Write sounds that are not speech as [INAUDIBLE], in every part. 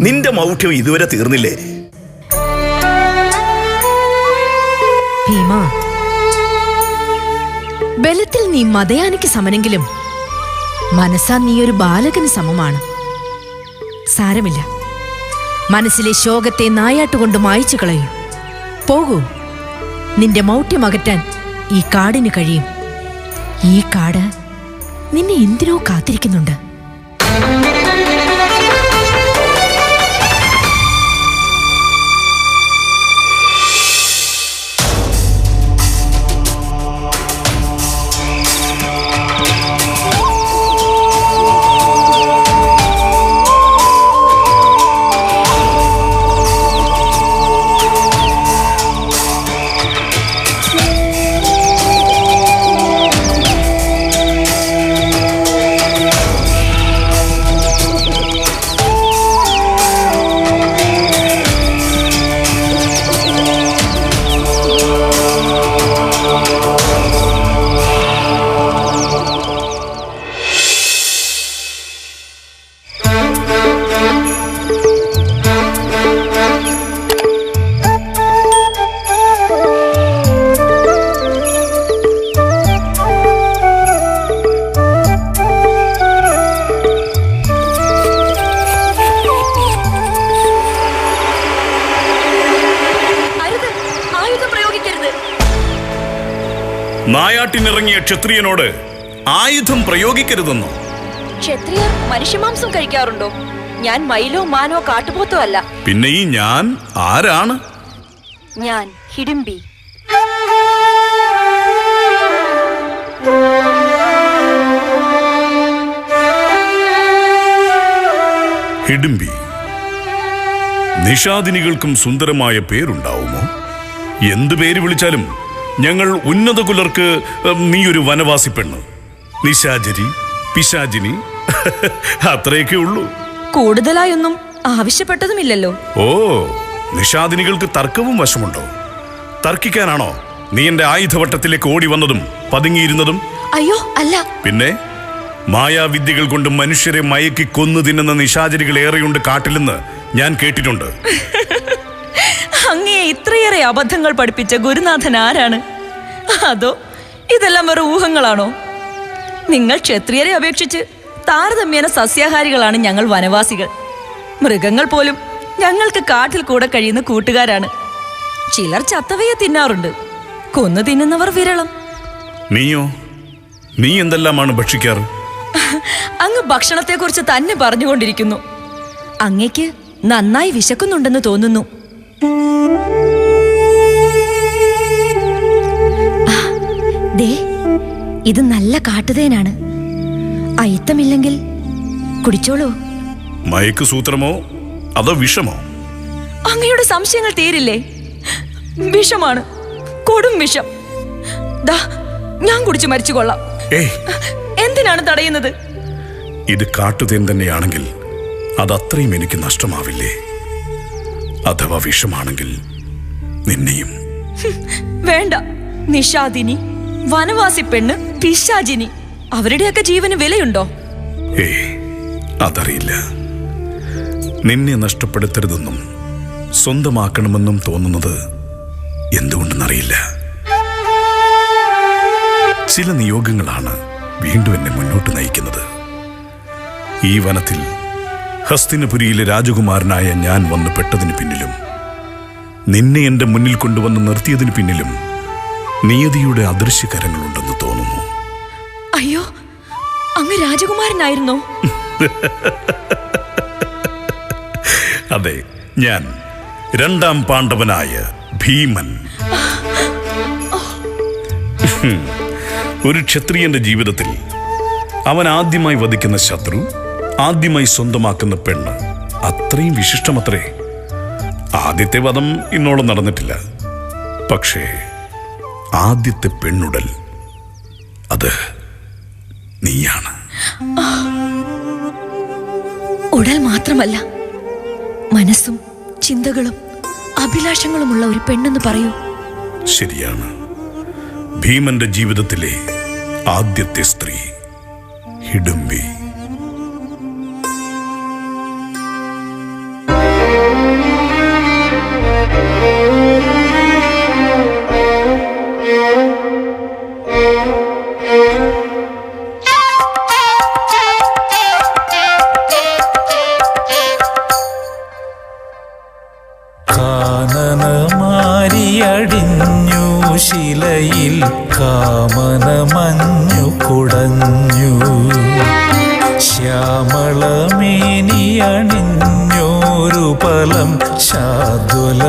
നിന്റെ മൗഢ്യം ഇതുവരെ തീർന്നില്ലേ? ബലത്തിൽ നീ മതയാനിക്ക് സമനെങ്കിലും മനസ്സാ നീ ഒരു ബാലകന് സമമാണ്. സാരമില്ല. മനസ്സിലെ ശോകത്തെ നായാട്ടുകൊണ്ട് മായച്ചു കളയൂ. പോകൂ. നിന്റെ മൗഢ്യം അകറ്റാൻ ഈ കാടിന് കഴിയും. ഈ കാട് നിന്നെ എന്തിനോ കാത്തിരിക്കുന്നുണ്ട്. ക്ഷത്രിയനോട് ആയുധം പ്രയോഗിക്കരുതെന്നോ? ക്ഷത്രിയർ മനുഷ്യമാംസം കഴിക്കാറുണ്ടോ? ഞാൻ മയിലോ മാനോ കാട്ടുപോത്തോ അല്ല പിന്നെ ഈ ഞാൻ ആരാണ്? ഞാൻ ഹിഡിംബി. ഹിഡിംബി. നിഷാദിനികൾക്കും സുന്ദരമായ പേരുണ്ടാവുമോ? എന്തു പേര് വിളിച്ചാലും ഞങ്ങൾ ഉന്നത കുലർക്ക് നീ ഒരു വനവാസി പെണ്ണ്. നിശാചരി പിശാചിനി [LAUGHS] അത്രയൊക്കെ ഉള്ളൂ. കൂടുതലായൊന്നും ആവശ്യപ്പെട്ടതുമില്ലല്ലോ. ഓ നിഷാദിനികൾക്ക് തർക്കവും വശമുണ്ടോ? തർക്കിക്കാനാണോ? നീ എന്റെ ആയുധവട്ടത്തിലേക്ക് ഓടി വന്നതും പതുങ്ങിയിരുന്നതും? അയ്യോ അല്ല. പിന്നെ? മായാവിദ്യകൾ കൊണ്ട് മനുഷ്യരെ മയക്കി കൊന്നു തിന്നുന്ന നിശാചരികൾ ഏറെയുണ്ട് കാട്ടിലെന്ന് ഞാൻ കേട്ടിട്ടുണ്ട്. [LAUGHS] അങ്ങയെ ഇത്രയേറെ അബദ്ധങ്ങൾ പഠിപ്പിച്ച ഗുരുനാഥൻ ആരാണ്? അതോ ഇതെല്ലാം വെറും ഊഹങ്ങളാണോ? നിങ്ങൾ ക്ഷത്രിയരെ അപേക്ഷിച്ച് താരതമ്യേന സസ്യാഹാരികളാണ് ഞങ്ങൾ വനവാസികൾ. മൃഗങ്ങൾ പോലും ഞങ്ങൾക്ക് കാട്ടിൽ കൂടെ കഴിയുന്ന കൂട്ടുകാരാണ്. ചിലർ ചത്തവയെ തിന്നാറുണ്ട്. കൊന്നു തിന്നുന്നവർ വിരളം. നീയോ? നീ എന്തെല്ലാമാണ് ഭക്ഷിക്കാറ്? അങ്ങ് ഭക്ഷണത്തെക്കുറിച്ച് തന്നെ പറഞ്ഞുകൊണ്ടിരിക്കുന്നു. അങ്ങയ്ക്ക് നന്നായി വിശക്കുന്നുണ്ടെന്ന് തോന്നുന്നു. ദേ ഇത് നല്ല കാട്ടുതേനാണ്. അയിത്തമില്ലെങ്കിൽ കുടിച്ചോളൂ. മയക്ക് സൂത്രമോ? അതോ വിഷമോ? അങ്ങയുടെ സംശയങ്ങൾ തീരില്ലേ? വിഷമാണ്. കൊടും വിഷം. ദാ ഞാൻ കുടിച്ചു മരിച്ചു കൊള്ളാം. എന്തിനാണ് തടയുന്നത്? ഇത് കാട്ടുതേൻ തന്നെയാണെങ്കിൽ അതത്രയും എനിക്ക് നഷ്ടമാവില്ലേ? അഥവാ വിഷമാണെങ്കിൽ നിന്നെയും. വേണ്ട. നിഷാദിനി വനവാസി പെണ്ണ് പിശാചിനി അവരുടെയൊക്കെ ജീവന് വിലയുണ്ടോ? ഏ അതറിയില്ല. നിന്നെ നഷ്ടപ്പെടുത്തരുതെന്നും സ്വന്തമാക്കണമെന്നും തോന്നുന്നത് എന്തുകൊണ്ടെന്നറിയില്ല. ചില നിയോഗങ്ങളാണ് വീണ്ടും എന്നെ മുന്നോട്ട് നയിക്കുന്നത്. ഈ വനത്തിൽ ഹസ്തിനപുരിയിലെ രാജകുമാരനായ ഞാൻ വന്നു പെട്ടതിന് പിന്നിലും നിന്നെ എന്റെ മുന്നിൽ കൊണ്ടുവന്ന് നിർത്തിയതിന് പിന്നിലും നിയതിയുടെ അദൃശ്യകരങ്ങളുണ്ടെന്ന് തോന്നുന്നു. അയ്യോ അങ്ങ് രാജകുമാരനായിരുന്നോ? [LAUGHS] അതെ ഞാൻ രണ്ടാം പാണ്ഡവനായ ഭീമൻ. [LAUGHS] ഒരു ക്ഷത്രിയന്റെ ജീവിതത്തിൽ അവൻ ആദ്യമായി വധിക്കുന്ന ശത്രു ആദ്യമായി സ്വന്തമാക്കുന്ന പെണ്ണ്. അത്രയും വിശിഷ്ടമത്രേ. ആദ്യത്തെ വധം ഇന്നോളം നടന്നിട്ടില്ല. പക്ഷേ ആദ്യത്തെ പെണ്ണുടൽ അത് നീയാണ്. ഉടൽ മാത്രമല്ല മനസ്സും ചിന്തകളും അഭിലാഷങ്ങളുമുള്ള ഒരു പെണ്ണെന്ന് പറയൂ. ശരിയാണ്. ഭീമന്റെ ജീവിതത്തിലെ ആദ്യത്തെ സ്ത്രീ ഹിഡുംബി. കുടഞ്ഞു ശ്യാമളമേനിയണിഞ്ഞോരു പലം ശാദ്വല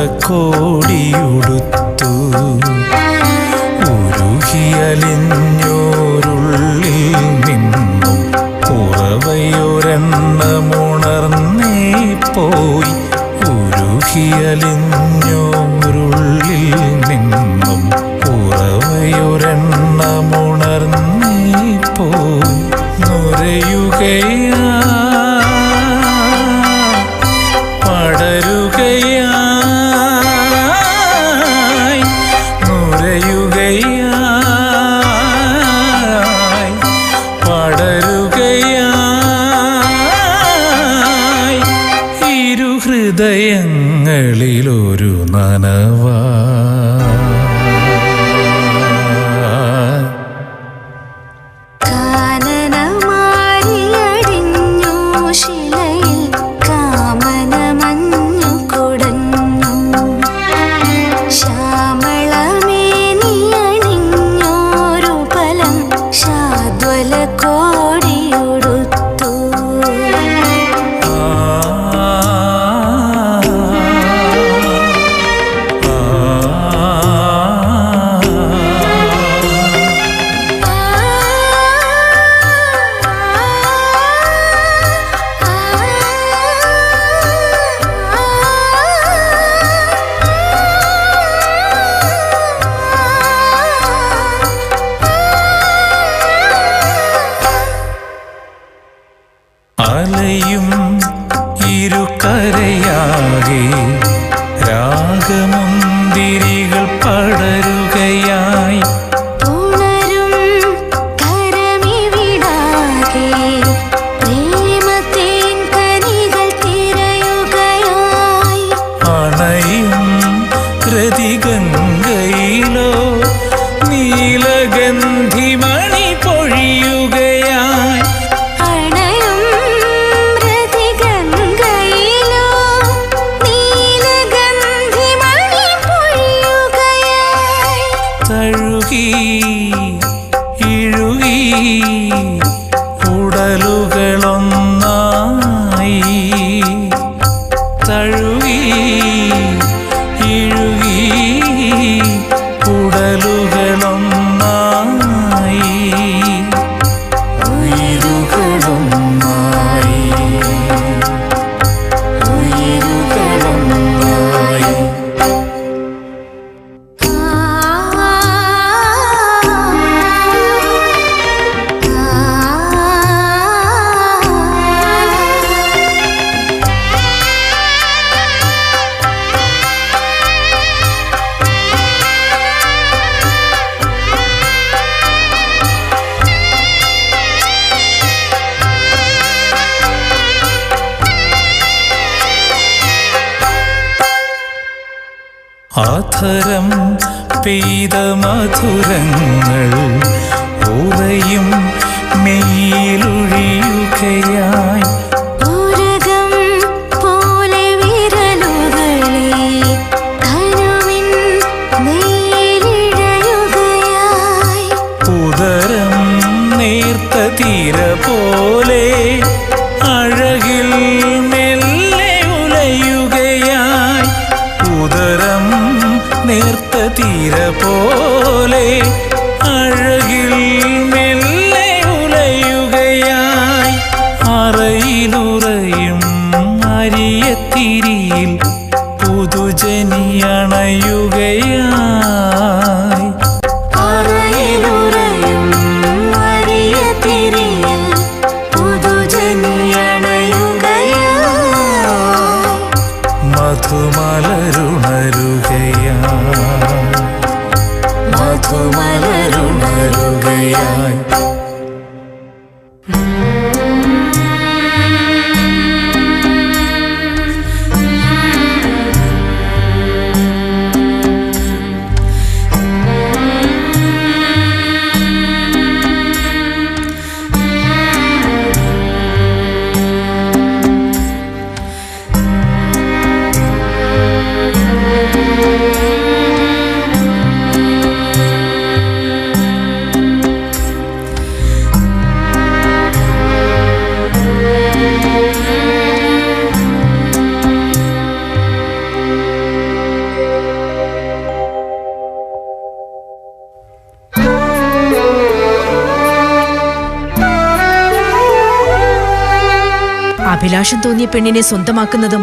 അഭിലാഷം തോന്നിയ പെണ്ണിനെ സ്വന്തമാക്കുന്നതും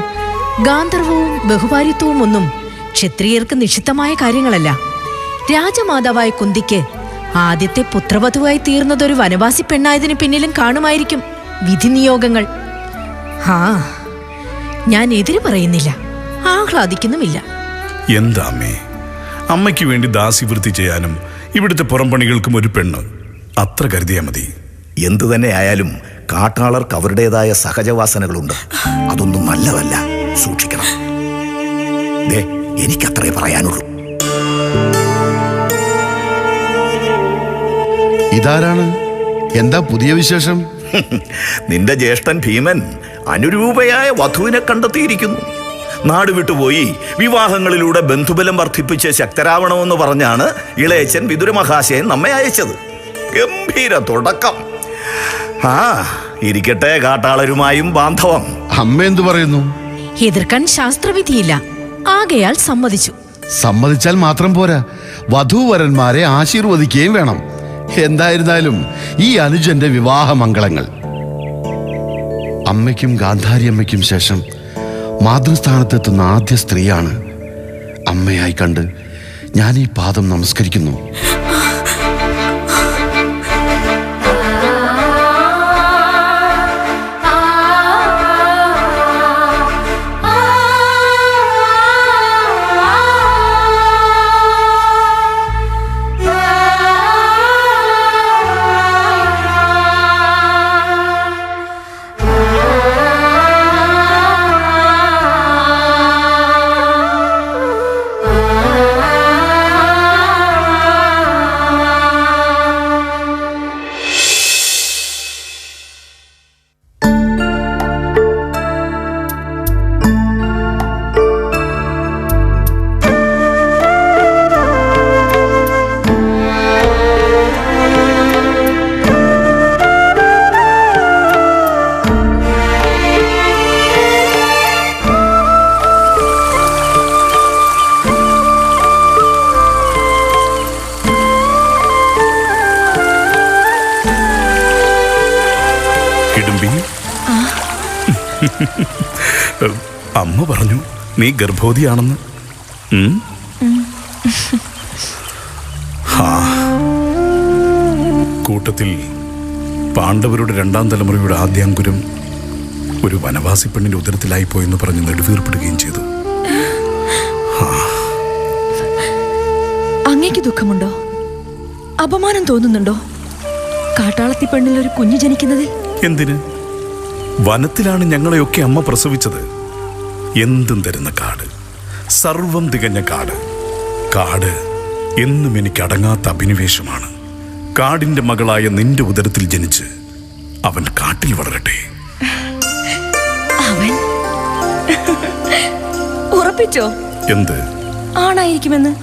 ഗാന്ധർവവും ബഹുഭാരിത്വവും ഒന്നും ക്ഷത്രിയർക്ക് നിഷിദ്ധമായ കാര്യങ്ങളല്ല. രാജമാതാവായ കുന്തിക്ക് ആദ്യത്തെ പുത്രവധുവായി തീർന്നതൊരു വനവാസി പെണ്ണായതിനു പിന്നിലും കാണുമായിരിക്കും വിധിനിയോഗങ്ങൾ. ഹാ ഞാൻ എതിര് പറയുന്നില്ല. ആഹ്ലാദിക്കുന്നുമില്ല. എന്താമേ അമ്മയ്ക്ക് വേണ്ടി ദാസിവൃത്തി ചെയ്യാനും ഇവിടുത്തെ പുറംപണികൾക്കും ഒരു പെണ്ണ്. അത്ര കരുതിയാ മതി. എന്തു തന്നെ ആയാലും കാട്ടാളർക്ക് അവരുടേതായ സഹജവാസനകളുണ്ട്. അതൊന്നും നല്ലതല്ല. സൂക്ഷിക്കണം. ദേ എനിക്കത്രേ പറയാനുള്ളൂ. ഇതാരാണ്? എന്താ പുതിയ വിശേഷം? നിന്റെ ജ്യേഷ്ഠൻ ഭീമൻ അനുരൂപയായ വധുവിനെ കണ്ടെത്തിയിരിക്കുന്നു. നാട് വിട്ടുപോയി വിവാഹങ്ങളിലൂടെ ബന്ധുബലം വർദ്ധിപ്പിച്ച് ശക്തരാവണമെന്ന് പറഞ്ഞാണ് ഇളയച്ചൻ വിതുര മഹാശയൻ നമ്മെ അയച്ചത്. ഗംഭീര തുടക്കം. ആ ഇരിക്കട്ടെ കാട്ടാളരുമായും ബാന്ധവം. അമ്മ എന്തു പറയുന്നു? എതിർക്കാൻ ശാസ്ത്രവിധിയില്ല. ആകയാൽ സമ്മതിച്ചു. സമ്മതിച്ചാൽ മാത്രം പോരാ. വധൂവരന്മാരെ ആശീർവദിക്കുകയും വേണം. എന്തായിരുന്നാലും ഈ അനുജന്റെ വിവാഹ മംഗളങ്ങൾ അമ്മയ്ക്കും ഗാന്ധാരി അമ്മയ്ക്കും ശേഷം മാതൃസ്ഥാനത്തെത്തുന്ന ആദ്യ സ്ത്രീയാണ് അമ്മയായി കണ്ട് ഞാൻ ഈ പാദം നമസ്കരിക്കുന്നു. അമ്മ പറഞ്ഞു നീ ഗർഭവതിയാണെന്ന്. കൂട്ടത്തിൽ പാണ്ഡവരുടെ രണ്ടാം തലമുറയുടെ ആദ്യാങ്കുരം ഒരു വനവാസി പെണ്ണിന്റെ ഉദരത്തിലായി പോയെന്ന് പറഞ്ഞ് നെടുവീർപ്പെടുകയും ചെയ്തു. അങ്ങേക്ക് ദുഃഖമുണ്ടോ? അപമാനം തോന്നുന്നുണ്ടോ? കാട്ടാളത്തി പെണ്ണിൽ ഒരു കുഞ്ഞു ജനിക്കുന്നതിൽ? എന്തിന്? വനത്തിലാണ് ഞങ്ങളെയൊക്കെ അമ്മ പ്രസവിച്ചത്. എന്തും തരുന്ന കാട്. സർവം തികഞ്ഞ കാട്. കാട് എന്നും എനിക്ക് അടങ്ങാത്ത അഭിനിവേശമാണ്. കാടിന്റെ മകളായ നിന്റെ ഉദരത്തിൽ ജനിച്ച് അവൻ കാട്ടിൽ വളരട്ടെ. അവൻ? ഉറപ്പിച്ചോ? എന്ത്? ആണായിരിക്കുമെന്ന്?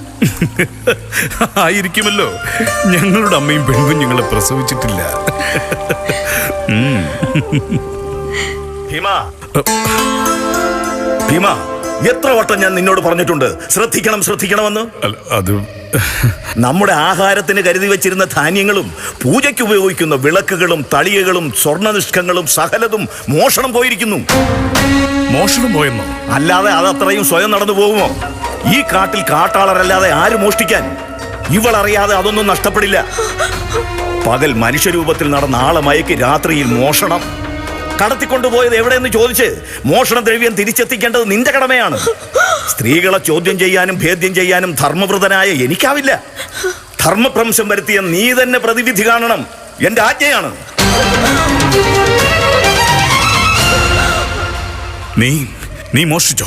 ആയിരിക്കുമല്ലോ. ഞങ്ങളുടെ അമ്മയും പെൺകുഞ്ഞുങ്ങളെ പ്രസവിച്ചിട്ടില്ല. ഭീമ. ഭീമ എത്ര വട്ടം ഞാൻ നിന്നോട് പറഞ്ഞിട്ടുണ്ട്? ശ്രദ്ധിക്കണം ശ്രദ്ധിക്കണമെന്ന്. അത് നമ്മുടെ ആഹാരത്തിന് കരുതി വെച്ചിരുന്ന ധാന്യങ്ങളും പൂജയ്ക്ക് ഉപയോഗിക്കുന്ന വിളക്കുകളും തളികകളും സ്വർണനിഷ്കങ്ങളും സകലതും മോഷണം പോയിരിക്കുന്നു. മോഷണം പോയെന്നോ? അല്ലാതെ അതത്രയും സ്വയം നടന്നു പോകുമോ? ഈ കാട്ടിൽ കാട്ടാളരല്ലാതെ ആര് മോഷ്ടിക്കാൻ? ഇവൾ അറിയാതെ അതൊന്നും നഷ്ടപ്പെടില്ല. പകൽ മനുഷ്യരൂപത്തിൽ നടന്ന ആളെ മയക്കി രാത്രിയിൽ മോഷണം. കടത്തിക്കൊണ്ടുപോയത് എവിടെയെന്ന് ചോദിച്ച് മോഷണ ദ്രവ്യം തിരിച്ചെത്തിക്കേണ്ടത് നിന്റെ കടമയാണ്. സ്ത്രീകളെ ചോദ്യം ചെയ്യാനും ഭേദ്യം ചെയ്യാനും ധർമ്മവൃതനായ എനിക്കാവില്ല. ധർമ്മഭ്രംശം വരുത്തിയ നീ തന്നെ പ്രതിവിധി കാണണം. എന്റെ ആജ്ഞയാണ്. നീ നീ മോഷ്ടിച്ചോ?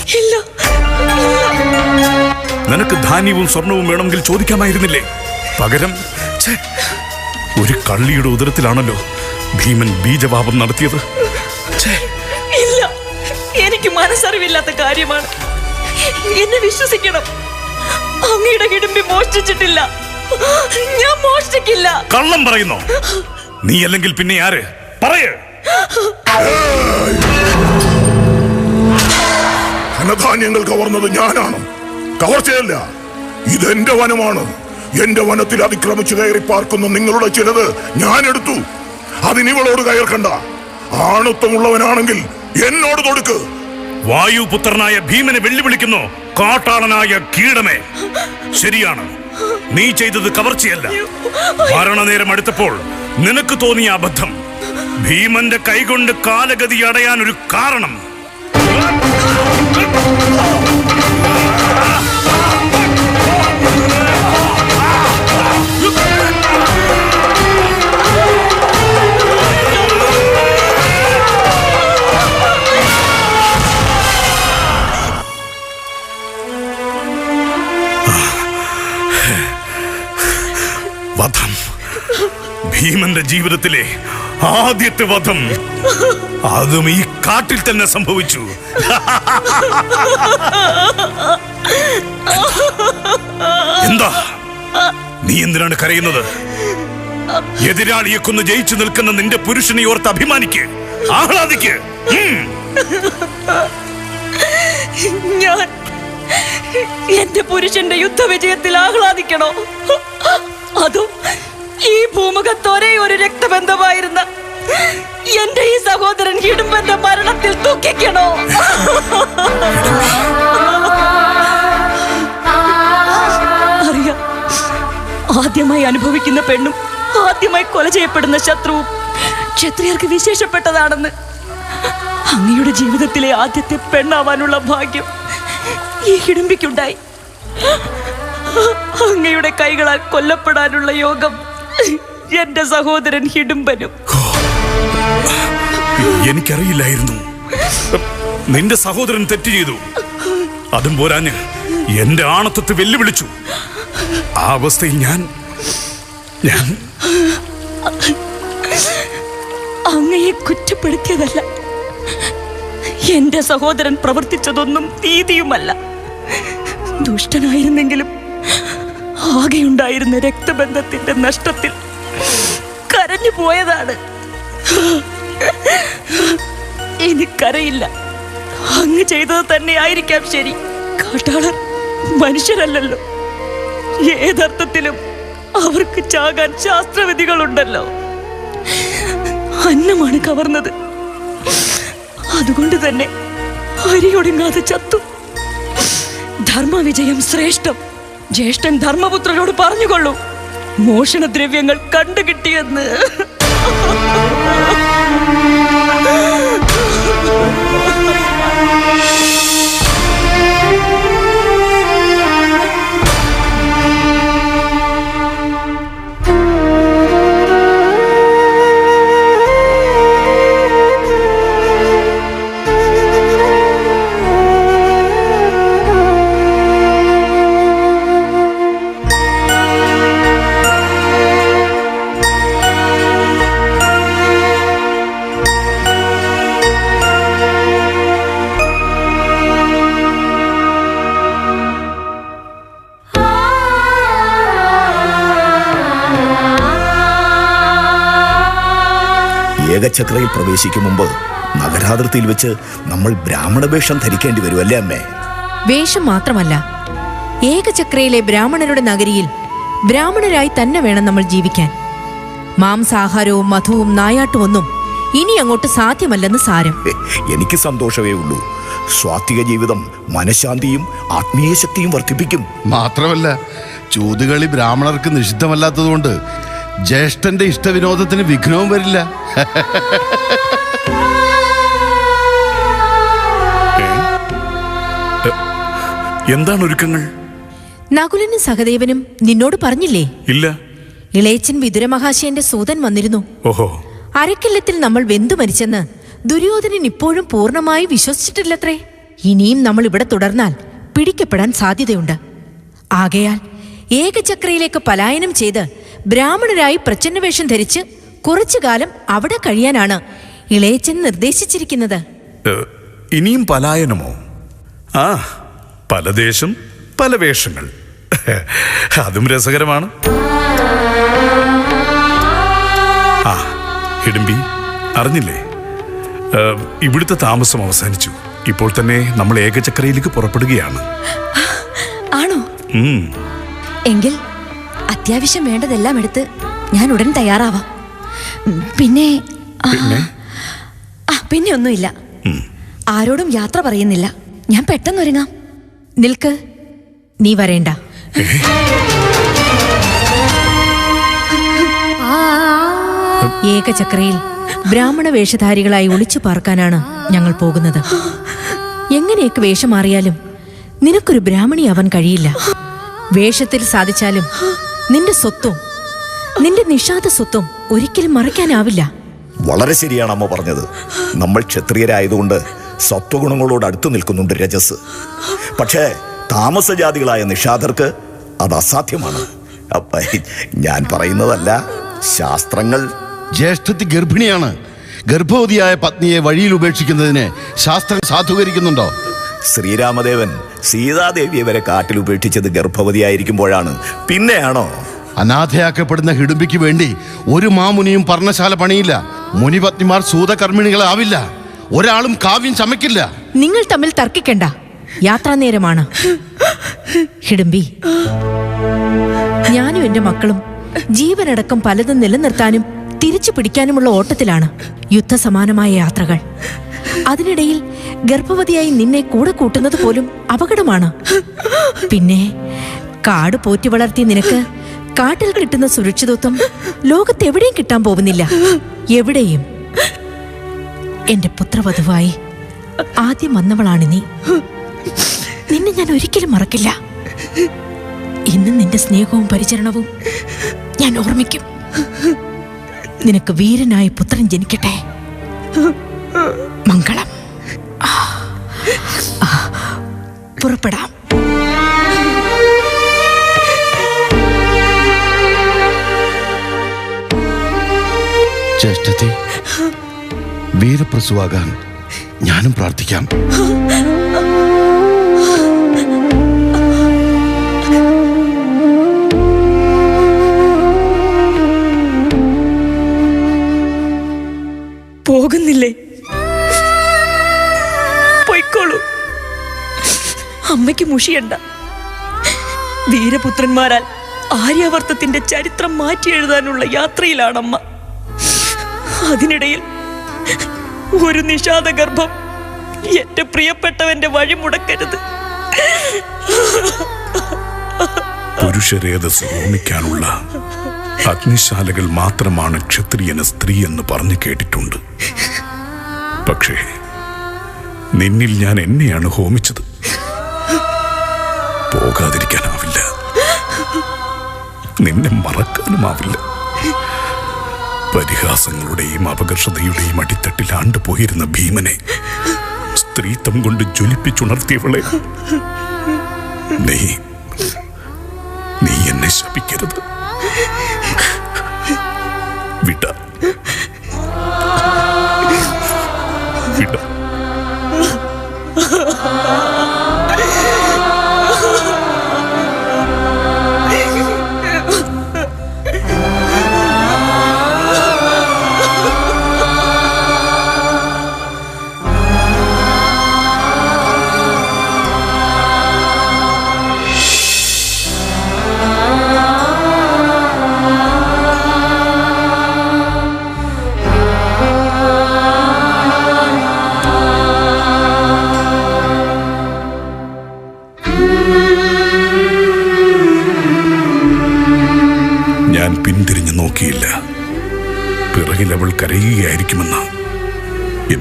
നിനക്ക് ധാന്യവും സ്വർണവും വേണമെങ്കിൽ ചോദിക്കാമായിരുന്നില്ലേ? പകരം ഒരു കള്ളിയുടെ ഉദരത്തിലാണല്ലോ ഭീമൻ ബീജപാപം നടത്തിയത്? ഇല്ല. എനിക്ക് മനസ്സറിവില്ലാത്ത കാര്യമാണ്. എന്നെ വിശ്വസിക്കണം. അങ്ങയുടെ കിടുമ്പി മോഷ്ടിച്ചിട്ടില്ല. ഞാൻ മോഷ്ടിക്കില്ല. കള്ളം പറയുന്നു? നീ അല്ലെങ്കിൽ പിന്നെ ആര്? പറയ. ധനധാന്യങ്ങൾ കവർന്നത് ഞാനാണ്. കവർച്ചയല്ല ഇതെന്റെ വനമാണ്. എന്റെ വനത്തിൽ അതിക്രമിച്ചു കയറി പാർക്കുന്ന നിങ്ങളുടെ ചിലത് ഞാൻ എടുത്തു. അതിനിവളോട് കയർക്കണ്ട ആണുത്വമുള്ളവനാണെങ്കിൽ എന്നോട് തൊടുക്ക്. വായുപുത്രനായ ഭീമനെ വെല്ലുവിളിക്കുന്നു. കാട്ടാളനായ കീടമേ ശരിയാണ്. നീ ചെയ്തത് കവർച്ചയല്ല. മരണനേരം അടുത്തപ്പോൾ നിനക്ക് തോന്നിയ അബദ്ധം. ഭീമന്റെ കൈകൊണ്ട് കാലഗതി അടയാൻ ഒരു കാരണം. വധം. ഭീമന്റെ ജീവിതത്തിലെ ആദ്യത്തെ വധം. അതും ഈ കാട്ടിൽ തന്നെ സംഭവിച്ചു. എന്താ? നീ എന്തിനാണ് കരയുന്നത്? എതിരാളിയെ കൊന്ന് ജയിച്ചു നിൽക്കുന്ന നിന്റെ പുരുഷനെ ഓർത്ത് അഭിമാനിക്ക്. ആഹ്ലാദിക്ക്. ഞാൻ എന്റെ പുരുഷന്റെ യുദ്ധവിജയത്തിൽ ആഹ്ലാദിക്കണോ? അതും ഈ ഭൂമുഖത്ത് ഒരേ രക്തബന്ധമായിരുന്ന എന്റെ ഈ സഹോദരൻ ഹിടുമ്പന്റെ മരണത്തിൽ ദുഃഖിക്കണോ അറിയാം ആദ്യമായി അനുഭവിക്കുന്ന പെണ്ണും ആദ്യമായി കൊല ചെയ്യപ്പെടുന്ന ശത്രുവും ക്ഷത്രിയർക്ക് വിശേഷപ്പെട്ടതാണെന്ന്. അങ്ങയുടെ ജീവിതത്തിലെ ആദ്യത്തെ പെണ്ണാവാനുള്ള ഭാഗ്യം ഈ ഹിഡുമ്പിക്കുണ്ടായി അങ്ങയുടെ കൈകളാൽ കൊല്ലപ്പെടാനുള്ള യോഗം എന്റെ സഹോദരൻ ഹിഡുംബനും. എനിക്കറിയില്ലായിരുന്നു. നിന്റെ സഹോദരൻ തെറ്റ് ചെയ്തു. അതും പോരാഞ്ഞ് എന്റെ ആണത്വത്തെ വെല്ലുവിളിച്ചു. ആ അവസ്ഥയിൽ ഞാൻ ഞാൻ അങ്ങയെ കുറ്റപ്പെടുത്തിയതല്ല. എന്റെ സഹോദരൻ പ്രവർത്തിച്ചതൊന്നും നീതിയുമല്ല. ദുഷ്ടനായിരുന്നെങ്കിലും ആകെയുണ്ടായിരുന്ന രക്തബന്ധത്തിന്റെ നഷ്ടത്തിൽ കരഞ്ഞു പോയതാണ്. എനിക്കറിയില്ല അങ്ങ് ചെയ്തത് തന്നെ ആയിരിക്കാം ശരി. കാട്ടാളർ മനുഷ്യരല്ലല്ലോ. ഏതർത്ഥത്തിലും അവർക്ക് ചാകാൻ ശാസ്ത്രവിധികളുണ്ടല്ലോ. അന്നമാണ് കവർന്നത്. അതുകൊണ്ട് തന്നെ അരിയൊടുങ്ങാതെ ചത്തു. ധർമ്മവിജയം ശ്രേഷ്ഠം. ജ്യേഷ്ഠൻ ധർമ്മപുത്രനോട് പറഞ്ഞുകൊള്ളൂ. മോഷണദ്രവ്യങ്ങൾ കണ്ടുകിട്ടിയെന്ന്. ഏകചക്രയിൽ പ്രവേശിക്കും മുമ്പ് നഗരാതിർത്തിയിൽ വെച്ച് നമ്മൾ ബ്രാഹ്മണ വേഷം ധരിക്കേണ്ടി വരുമല്ലേ അമ്മേ? വേഷം മാത്രമല്ല ഏകചക്രയിലെ ബ്രാഹ്മണരുടെ നഗരിയിൽ ബ്രാഹ്മണരായി തന്നെ വേണം നമ്മൾ ജീവിക്കാൻ. മാംസാഹാരവും മധുവും നായാട്ടുമൊന്നും ഇനി അങ്ങോട്ട് സാധ്യമല്ലെന്ന് സാരം. എനിക്ക് സന്തോഷമേ ഉള്ളൂ. സ്വാത്വിക ജീവിതം മനഃശാന്തിയും ആത്മീയ ശക്തിയും വർദ്ധിപ്പിക്കും. മാത്രമല്ല ചൂതുകളി ബ്രാഹ്മണർക്ക് നിഷിദ്ധമല്ലാത്തതുകൊണ്ട് ജ്യേഷ്ഠന്റെ ഇഷ്ടവിനോദത്തിന് വിഘ്നവും വരില്ല. എന്താണ് ഒരുക്കങ്ങൾ? നകുലനും സഹദേവനും നിന്നോട് പറഞ്ഞില്ലേ? ഇല്ല. ഇളയച്ചൻ വിതുരമഹാശയന്റെ സൂതൻ വന്നിരുന്നു. ഓഹോ. അരക്കില്ലത്തിൽ നമ്മൾ വെന്തു മരിച്ചെന്ന് ദുര്യോധനൻ ഇപ്പോഴും പൂർണമായി വിശ്വസിച്ചിട്ടില്ലത്രേ. ഇനിയും നമ്മൾ ഇവിടെ തുടർന്നാൽ പിടിക്കപ്പെടാൻ സാധ്യതയുണ്ട്. ആകയാൽ ഏകചക്രയിലേക്ക് പലായനം ചെയ്ത് ബ്രാഹ്മണരായി പ്രച്ഛന്നവേഷം ധരിച്ച് കുറച്ചു കാലം അവിടെ കഴിയാനാണ് ഇളയച്ചൻ നിർദ്ദേശിച്ചിരിക്കുന്നത്. ഇനിയും പലായനമോ? ആ പല ദേശം പല വേഷങ്ങൾ. അതും രസകരമാണ്. ആ ഹിഡംബി അറിഞ്ഞില്ലേ? ഇവിടുത്തെ താമസം അവസാനിച്ചു. ഇപ്പോൾ തന്നെ നമ്മൾ ഏകചക്രയിലേക്ക് പുറപ്പെടുകയാണ്. ആണോ? എങ്കിൽ അത്യാവശ്യം വേണ്ടതെല്ലാം എടുത്ത് ഞാൻ ഉടൻ തയ്യാറാവാം. പിന്നെ ആ, പിന്നെ? ഒന്നുമില്ല. ആരോടും യാത്ര പറയുന്നില്ല. ഞാൻ പെട്ടെന്ന് ഒരുങ്ങാം നിൽക്ക്. നീ വരേണ്ട. ഏകചക്രയിൽ ബ്രാഹ്മണ വേഷധാരികളായി ഒളിച്ചു പാർക്കാനാണ് ഞങ്ങൾ പോകുന്നത്. എങ്ങനെയൊക്കെ വേഷം മാറിയാലും നിനക്കൊരു ബ്രാഹ്മണിയാവാൻ കഴിയില്ല. വേഷത്തിൽ സാധിച്ചാലും നിന്റെ സ്വത്തും നിന്റെ നിഷാദ സ്വത്തും ഒരിക്കലും മറയ്ക്കാനാവില്ല. വളരെ ശരിയാണ് അമ്മ പറഞ്ഞത്. നമ്മൾ ക്ഷത്രിയരായതുകൊണ്ട് സ്വത്വഗുണങ്ങളോട് അടുത്തു നിൽക്കുന്നുണ്ട് രജസ്. പക്ഷേ താമസജാതികളായ നിഷാദർക്ക് അത് അസാധ്യമാണ്. അപ്പ ഞാൻ പറയുന്നതല്ല ശാസ്ത്രങ്ങൾ ജ്യേഷ്ഠത്തി ഗർഭിണിയാണ്. ഗർഭവതിയായ പത്നിയെ വഴിയിൽ ഉപേക്ഷിക്കുന്നതിന് ശാസ്ത്രം സാധൂകരിക്കുന്നുണ്ടോ? ശ്രീരാമദേവൻ സീതാദേവിയെ വരെ കാട്ടിൽ ഉപേക്ഷിച്ചത് ഗർഭവതിയായിരിക്കുമ്പോഴാണ്. പിന്നെയാണോ? അനാഥയാക്കപ്പെടുന്ന ഹിടുമ്പിക്ക് വേണ്ടി ഒരു മാമുനിയും പർണശാല പണിയില്ല. മുനിപത്നിമാർ സൂതകർമ്മിണികളാവില്ല. ഒരാളും കാവ്യം ചമയ്ക്കില്ല. നിങ്ങൾ തമ്മിൽ തർക്കിക്കണ്ട. യാത്രാ നേരമാണ് ഹിഡംബി ഞാനും എന്റെ മക്കളും ജീവനടക്കം പലതും നിലനിർത്താനും തിരിച്ചു പിടിക്കാനുമുള്ള ഓട്ടത്തിലാണ് യുദ്ധസമാനമായ യാത്രകൾ. അതിനിടയിൽ ഗർഭവതിയായി നിന്നെ കൂടെ കൂട്ടുന്നത് പോലും അപകടമാണ്. പിന്നെ കാട് പോറ്റി വളർത്തിയ നിനക്ക് കാട്ടിൽ കിട്ടുന്ന സുരക്ഷിതത്വം ലോകത്തെവിടെയും കിട്ടാൻ പോകുന്നില്ല. എവിടെയും. എന്റെ പുത്രവധുവായി ആദ്യം വന്നവളാണ് നീ. നിന്നെ ഞാൻ ഒരിക്കലും മറക്കില്ല. ഇന്ന് നിന്റെ സ്നേഹവും പരിചരണവും ഞാൻ ഓർമ്മിക്കും. നിനക്ക് വീരനായ പുത്രൻ ജനിക്കട്ടെ. മംഗളം. പുറപ്പെടാം. ജ്യേഷ്ഠത്തെ വീരപ്രസുവാകാൻ ഞാനും പ്രാർത്ഥിക്കാം. പോകുന്നില്ലേ? പൊയ്ക്കോളൂ. അമ്മയ്ക്ക് മുഷിയണ്ട. വീരപുത്രന്മാരാൽ ആര്യാവർത്തത്തിന്റെ ചരിത്രം മാറ്റി എഴുതാനുള്ള യാത്രയിലാണമ്മ. അതിനിടയിൽ ഒരു നിഷാദ ഗർഭം എന്റെ പ്രിയപ്പെട്ടവന്റെ വഴി മുടക്കരുത്. പുരുഷരേതസ് ഹോമിക്കാനുള്ള അഗ്നിശാലകൾ മാത്രമാണ് ക്ഷത്രിയന് സ്ത്രീ എന്ന് പറഞ്ഞു കേട്ടിട്ടുണ്ട്. പക്ഷേ നിന്നിൽ ഞാൻ എന്നെയാണ് ഹോമിച്ചത്. പോകാതിരിക്കാനാവില്ല. നിന്നെ മറക്കാനുമാവില്ല. പരിഹാസങ്ങളുടെയും അപകർഷതയുടെയും അടിത്തട്ടിൽ ആണ്ടുപോയിരുന്ന ഭീമനെ സ്ത്രീത്വം കൊണ്ട് ജ്വലിപ്പിച്ചുണർത്തിയവളെ നീ നീ എന്നെ ശപിക്കരുത്. വിട വിട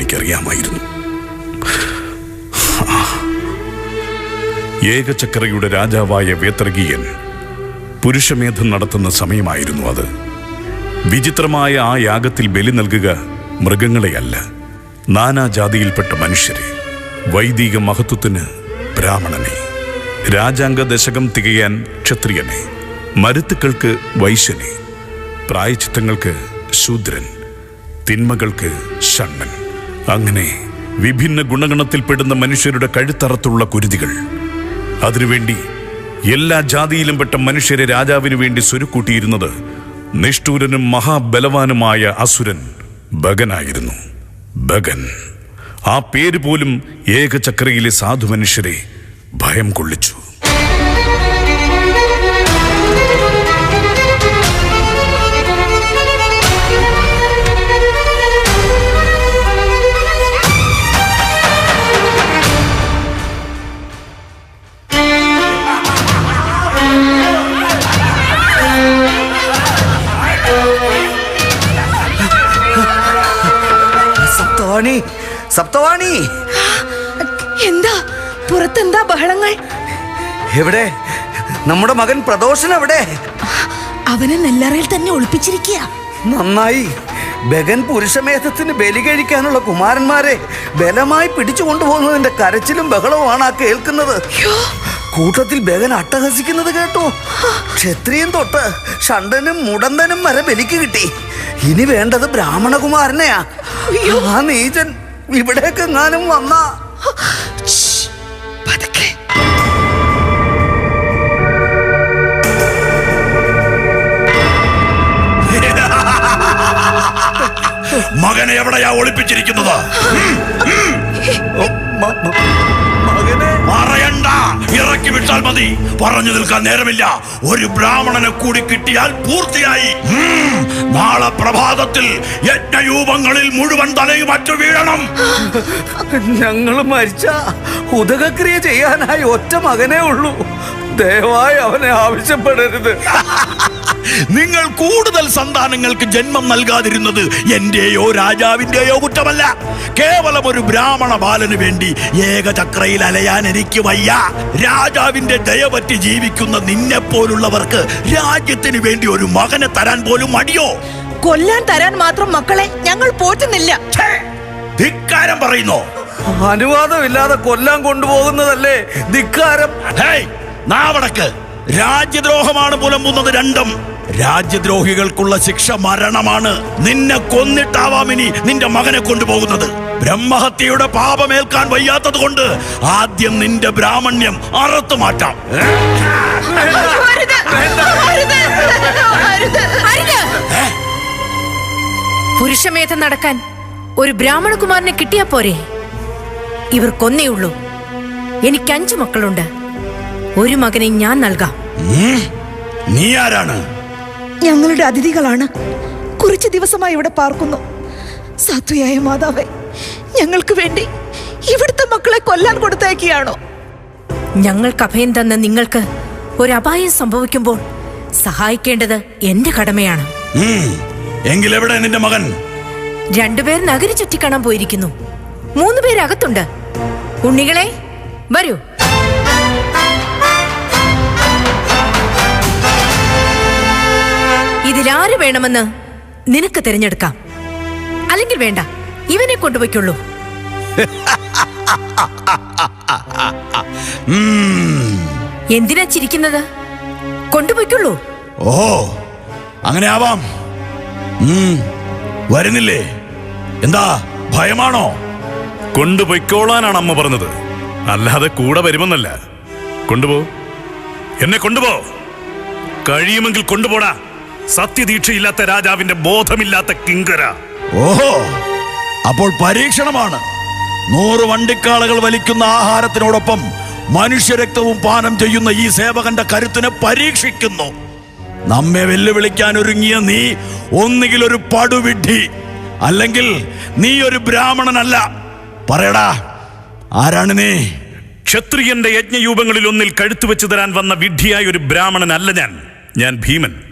എനിക്കറിയാമായിരുന്നു. ഏകചക്രയുടെ രാജാവായ വേത്രകീയൻ പുരുഷമേധം നടത്തുന്ന സമയമായിരുന്നു അത്. വിചിത്രമായ ആ യാഗത്തിൽ ബലി നൽകുക മൃഗങ്ങളെയല്ല നാനാജാതിയിൽപ്പെട്ട മനുഷ്യരെ. വൈദിക മഹത്വത്തിന് ബ്രാഹ്മണനെ. രാജാംഗ ദശകം തികയാൻ ക്ഷത്രിയനെ. മരുത്തുക്കൾക്ക് വൈശ്യനെ. പ്രായചിത്തങ്ങൾക്ക് ശൂദ്രൻ. തിന്മകൾക്ക് ഷണ്ണൻ അങ്ങനെ വിഭിന്ന ഗുണഗണത്തിൽപ്പെടുന്ന മനുഷ്യരുടെ കഴുത്തറത്തുള്ള കുരുതികൾ. അതിനുവേണ്ടി എല്ലാ ജാതിയിലും പെട്ട മനുഷ്യരെ രാജാവിനു വേണ്ടി സ്വരുക്കൂട്ടിയിരുന്നത് നിഷ്ഠൂരനും മഹാബലവാനുമായ അസുരൻ ബഗനായിരുന്നു. ബഗൻ. ആ പേര് പോലും ഏകചക്രയിലെ സാധു മനുഷ്യരെ ഭയം കൊള്ളിച്ചു. സപ്തവാണി സപ്തവാണി. എന്താ? പുറത്തെന്താ ബഹളങ്ങൾ? എവിടെ? നമ്മുടെ മകൻ പ്രദോഷൻ എവിടെ? അവനെ നെല്ലറയിൽ തന്നെ ഒളിപ്പിച്ചിരിക്കുക. നന്നായി. ബഗൻ പുരുഷമേധത്തിന് ബലി കഴിക്കാനുള്ള കുമാരന്മാരെ ബലമായി പിടിച്ചു കൊണ്ടുപോകുന്നതിന്റെ കരച്ചിലും ബഹളവുമാണ് ആ കേൾക്കുന്നത്. കൂട്ടത്തിൽ ബഗൻ അട്ടഹസിക്കുന്നത് കേട്ടോ. ക്ഷത്രിയൻ തൊട്ട് ഷണ്ടനും മുടന്തനും വരെ ബലിക്ക് കിട്ടി. ഇനി വേണ്ടത് ബ്രാഹ്മണകുമാരനെയാ. ആ നീചൻ ഇവിടേക്ക് എങ്ങാനും വന്ന. മകനെ എവിടെയാ ഒളിപ്പിച്ചിരിക്കുന്നത്? പറയണ്ട. ഇറക്കി വിട്ടാൽ മതി. പറഞ്ഞു നിൽക്കാൻ നേരമില്ല. ഒരു ബ്രാഹ്മണനെ കൂടി കിട്ടിയാൽ പൂർത്തിയായി. നാളെ പ്രഭാതത്തിൽ യജ്ഞയൂപങ്ങളിൽ മുഴുവൻ തലയും അറ്റു വീഴണം. ഞങ്ങൾ മരിച്ച ഉദകക്രിയ ചെയ്യാനായി ഒറ്റ മകനേ ഉള്ളൂ. ദയവായി അവനെ ആവശ്യപ്പെടരുത്. നിങ്ങൾ കൂടുതൽ സന്താനങ്ങൾക്ക് ജന്മം നൽകാതിരുന്നത് എന്റെയോ രാജാവിന്റെയോ കുറ്റമല്ല. കേവലം ഒരു ബ്രാഹ്മണ ബാലന് വേണ്ടി ഏകചക്രയിൽ അലയാൻ എനിക്ക് വയ്യ. രാജാവിന്റെ ദയപറ്റി ജീവിക്കുന്ന നിന്നെ പോലുള്ളവർക്ക് രാജ്യത്തിന് വേണ്ടി ഒരു മകനെ തരാൻ പോലും മടിയോ? കൊല്ലാൻ തരാൻ മാത്രം മക്കളെ ഞങ്ങൾ പോറ്റുന്നില്ല. ധിക്കാരം പറയുന്നോ? അനുവാദമില്ലാതെ കൊല്ലാൻ കൊണ്ടുപോകുന്നതല്ലേ ധിക്കാരം? ഹേയ് നാവടക്ക്. രാജ്യദ്രോഹമാണ് പുലമ്പുന്നത് രണ്ടും. രാജ്യദ്രോഹികൾക്കുള്ള ശിക്ഷ മരണമാണ്. നിന്നെ കൊന്നിട്ടാവാം ഇനി നിന്റെ മകനെ കൊണ്ടുപോകുന്നത്. ബ്രഹ്മഹത്യയുടെ പാപമേൽക്കാൻ വയ്യാത്തത് കൊണ്ട് ആദ്യം നിന്റെ ബ്രാഹ്മണ്യം അറുത്തു മാറ്റാം? പുരുഷമേധം നടക്കാൻ ഒരു ബ്രാഹ്മണകുമാരനെ കിട്ടിയാ പോരെ? ഇവർ കൊന്നേയുള്ളൂ എനിക്ക് അഞ്ചു മക്കളുണ്ട്. ഒരു മകനെ ഞാൻ നൽകാം. നീ ആരാണ്? ഞങ്ങളുടെ അതിഥികളാണ്. കുറച്ച് ദിവസമായി ഇവിടെ പാർക്കുന്നു. സാത്വിയായ മാതാവേ ഞങ്ങൾക്ക് വേണ്ടി ഇവിടുത്തെ മക്കളെ കൊല്ലാൻ കൊടുത്തേക്കാണോ ഞങ്ങൾക്ക് അഭയം തന്ന നിങ്ങൾക്ക് ഒരു അപായം സംഭവിക്കുമ്പോൾ സഹായിക്കേണ്ടത് എന്റെ കടമയാണ്. നിന്റെ മകൻ? രണ്ടുപേർ നഗരി ചുറ്റിക്കാണാൻ പോയിരിക്കുന്നു. മൂന്നുപേരകത്തുണ്ട്. ഉണ്ണികളെ വരൂ. ഇതിലാര് വേണമെന്ന് നിനക്ക് തിരഞ്ഞെടുക്കാം. അല്ലെങ്കിൽ വേണ്ട ഇവനെ കൊണ്ടുപോയിക്കൊള്ളൂ. [LAUGHS] എന്തിനാ ചിരിക്കുന്നത്? കൊണ്ടുപോയിക്കൊള്ളൂ. ഓ അങ്ങനെ ആവാം. വരുന്നില്ലേ? എന്താ ഭയമാണോ? കൊണ്ടുപോയിക്കോളാനാണ് അമ്മ പറഞ്ഞത്. അല്ലാതെ കൂടെ വരുമെന്നല്ല. കൊണ്ടുപോ. എന്നെ കൊണ്ടുപോ. കഴിയുമെങ്കിൽ കൊണ്ടുപോടാ. സത്യദീക്ഷയില്ലാത്ത രാജാവിന്റെ ബോധമില്ലാത്ത കിങ്കര. ഓഹോ അപ്പോൾ പരീക്ഷണമാണ്. നൂറ് വണ്ടിക്കാളകൾ വലിക്കുന്ന ആഹാരത്തിനോടൊപ്പം മനുഷ്യരക്തവും പാനം ചെയ്യുന്ന ഈ സേവകന്റെ കരുത്തിനെ പരീക്ഷിക്കുന്നു. നമ്മെ വെല്ലുവിളിക്കാൻ ഒരുങ്ങിയ നീ ഒന്നുകിൽ ഒരു പടുവിഡ്ഢി അല്ലെങ്കിൽ നീ ഒരു ബ്രാഹ്മണനല്ല. പറയടാ ആരാണ് നീ? ക്ഷത്രിയന്റെ യജ്ഞയൂപങ്ങളിൽ ഒന്നിൽ കഴുത്തു വെച്ച് തരാൻ വന്ന വിഡ്ഢിയായ ഒരു ബ്രാഹ്മണനല്ല ഞാൻ. ഞാൻ ഭീമൻ.